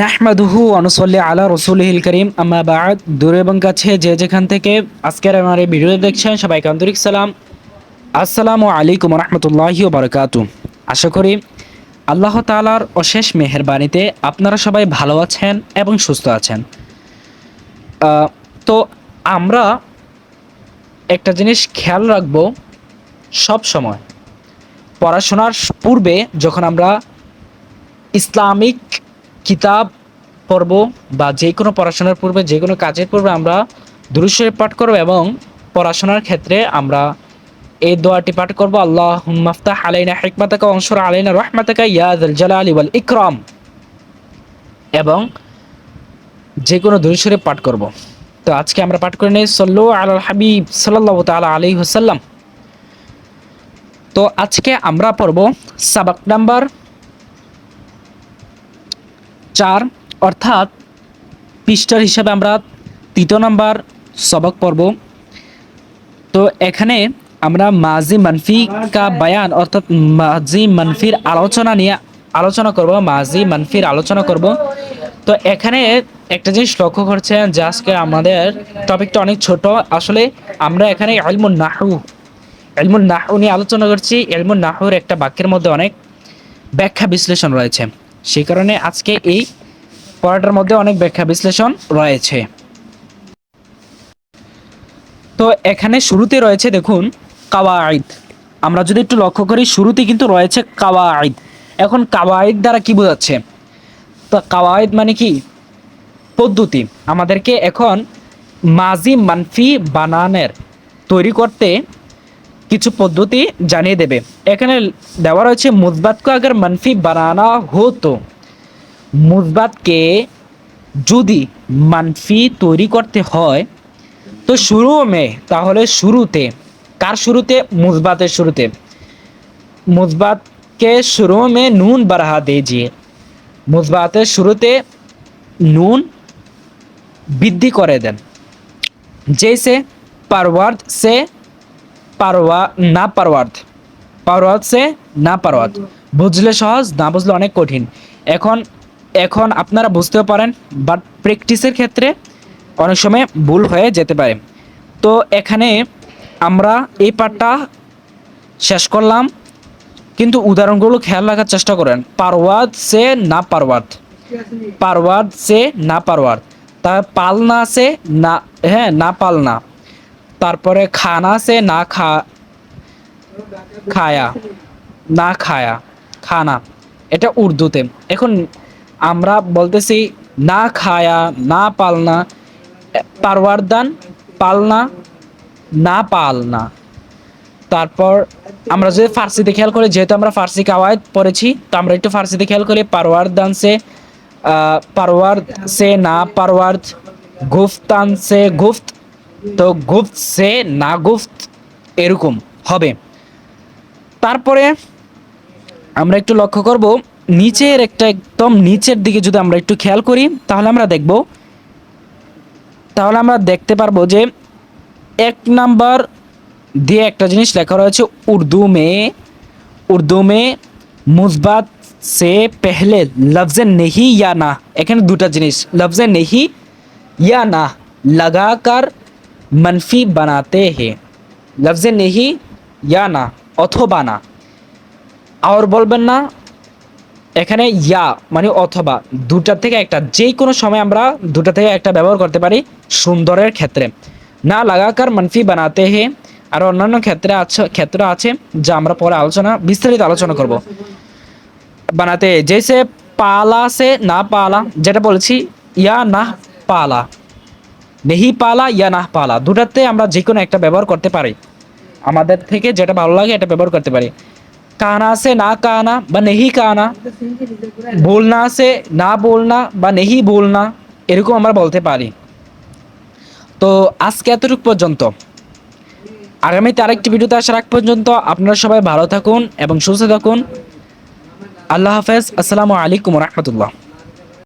নাহমাদুহু অনুসল্লি আলা রসুলহিল করিম। আম্মা দূরে এবং কাছে যে যেখান থেকে আজকের আমার এই ভিডিও দেখছেন, সবাইকে আন্তরিক সালাম। আসসালামু আলাইকুম রহমতুল্লাহি বারকাতু আশা করি আল্লাহ তালার অশেষ মেহরবানিতে আপনারা সবাই ভালো আছেন এবং সুস্থ আছেন। তো আমরা একটা জিনিস খেয়াল রাখব সব সময়। পড়াশোনার পূর্বে যখন আমরা ইসলামিক কিতাব, পর্ব বা যে কোনো পড়াশোনার পূর্বে, যে কোনো কাজের পূর্বে আমরা দুরুশ্বরে পাঠ করব এবং পড়াশোনার ক্ষেত্রে আমরা এই দোয়াটি পাঠ করব। আল্লাহ মাফতাহ আলাইনা হিকমাতাকা অংশর আলাইনা রহমাতাকা ইয়াদুল আলী ওয়াল ইকরম। এবং যে কোনো দুরুশ্বরে পাঠ করব। তো আজকে আমরা পাঠ করে নেই। সল্লু আল হাবিব সাল্লাহ তালা আলী হুসাল্লাম তো আজকে আমরা পড়ব সাবাক নাম্বার চার, অর্থাৎ পৃষ্ঠার হিসাবে আমরা তৃতীয় নাম্বার সবক পড়ব। তো এখানে আমরা মাজি মানফি কা বায়ান, অর্থাৎ মাজি মানফির আলোচনা নিয়ে আলোচনা করব, মাজি মানফির আলোচনা করব। তো এখানে একটা জিনিস লক্ষ্য করছেন যে আজকে আমাদের টপিকটা অনেক ছোট। আসলে আমরা এখানে আলমুন নাহু এলমুন নাহু নিয়ে আলোচনা করছি। এলমুন নাহুর একটা বাক্যের মধ্যে অনেক ব্যাখ্যা বিশ্লেষণ রয়েছে। সেই কারণে আজকে এই পড়াটার মধ্যে অনেক ব্যাখ্যা বিশ্লেষণ রয়েছে। তো এখানে শুরুতে রয়েছে দেখুন কাওয়াইদ আমরা যদি একটু লক্ষ্য করি, শুরুতে কিন্তু রয়েছে কাওয়াইদ এখন কাওয়াইদ দ্বারা কি বোঝাচ্ছে? তো কাওয়াইদ মানে কি? পদ্ধতি। আমাদেরকে এখন মাজি মানফি বানানের, তৈরি করতে কিছু পদ্ধতি জানিয়ে দেবে এখানে দেওয়া রয়েছে মুজবাতকে আগে মানফি বানানা হতো মুজবাতকে যদি মানফি তৈরি করতে হয় তো শুরু মে তাহলে শুরুতে কার শুরুতে মুজবাতের শুরুতে মুজবাতকে শুরু মে নুন বাড়া দিজিয়ে মুজবাতের শুরুতে নুন বৃদ্ধি করে দেন जैसे परवर्द से পারওয়া না পারওয়ার্দ পারওয়ার্দ সে না পারওয়ার্দ বুঝলে সহজ, না বুঝলে অনেক কঠিন। এখন এখন আপনারা বুঝতেও পারেন বাট প্র্যাকটিসের ক্ষেত্রে অনেক সময় ভুল হয়ে যেতে পারে। তো এখানে আমরা এই পাঠটা শেষ করলাম। কিন্তু উদাহরণগুলো খেয়াল রাখার চেষ্টা করেন। পারওয়াদ সে না পারওয়াদ পারওয়াদ সে না পারওয়াদ তার পালনা সে না হ্যাঁ না পালনা। তারপরে খানা সে না খা, খায়া, না খায়া, খানা। এটা উর্দুতে। এখন আমরা বলতেছি, না খায়া, না পালনা পারওয়ারদান পালনা, না পালনা। তারপর আমরা যদি ফার্সিতে খেয়াল করি, যেহেতু আমরা ফার্সি কাওয়ায়দ পড়েছি, তো আমরা একটু ফার্সিতে খেয়াল করি পারওয়ার সে পারওয়ার সে, না পারওয়ার, গুফতান সে, গুফত তো গুফত সে না গুফত এরকম হবে। তারপরে আমরা একটু লক্ষ্য করব, নিচের একটা একদম নিচের দিকে যদি আমরা একটু খেয়াল করি, তাহলে আমরা দেখব। তাহলে আমরা দেখতে পারব যে এক নাম্বার দিয়ে একটা জিনিস লেখা রয়েছে, উর্দু মে উর্দু মে মুসবাত সে পেহলে লফজে নেহি ইয়া না। এখানে দুটা জিনিস, লফজে নেহি ইয়া না, লাগাকার মনফি বানাতে হে লফজে নেহি ইয়া না অথবা না আর বলবেন না এখানে ইয়া মানে অথবা। দুটা থেকে একটা যে কোনো সময় আমরা দুটা থেকে একটা ব্যবহার করতে পারি সুন্দরের ক্ষেত্রে। না লাগাকার মানফি বানাতে হে, আর অন্যান্য ক্ষেত্রে আছে, ক্ষেত্র আছে যা আমরা পরে আলোচনা, বিস্তারিত আলোচনা করব। বানাতে জেসে পালা সে না পালা, যেটা বলেছি, ইয়া না পালা। নেহি পালা ইয়া নাহ পালা। দুটাতে আমরা যে কোনো একটা ব্যবহার করতে পারি। আমাদের থেকে যেটা ভালো লাগে এটা ব্যবহার করতে পারি। কানা সে না কানা, বা নেহি কানা। বলনা সে না বলনা বা নেহি বলনা এরকম আমরা বলতে পারি। তো আজকে এতটুকু পর্যন্ত। আগামীতে আরেকটি ভিডিওতে আসার আগ পর্যন্ত আপনারা সবাই ভালো থাকুন এবং সুস্থ থাকুন। আল্লাহ হাফেজ। আসসালামু আলাইকুম রহমতুল্লাহ।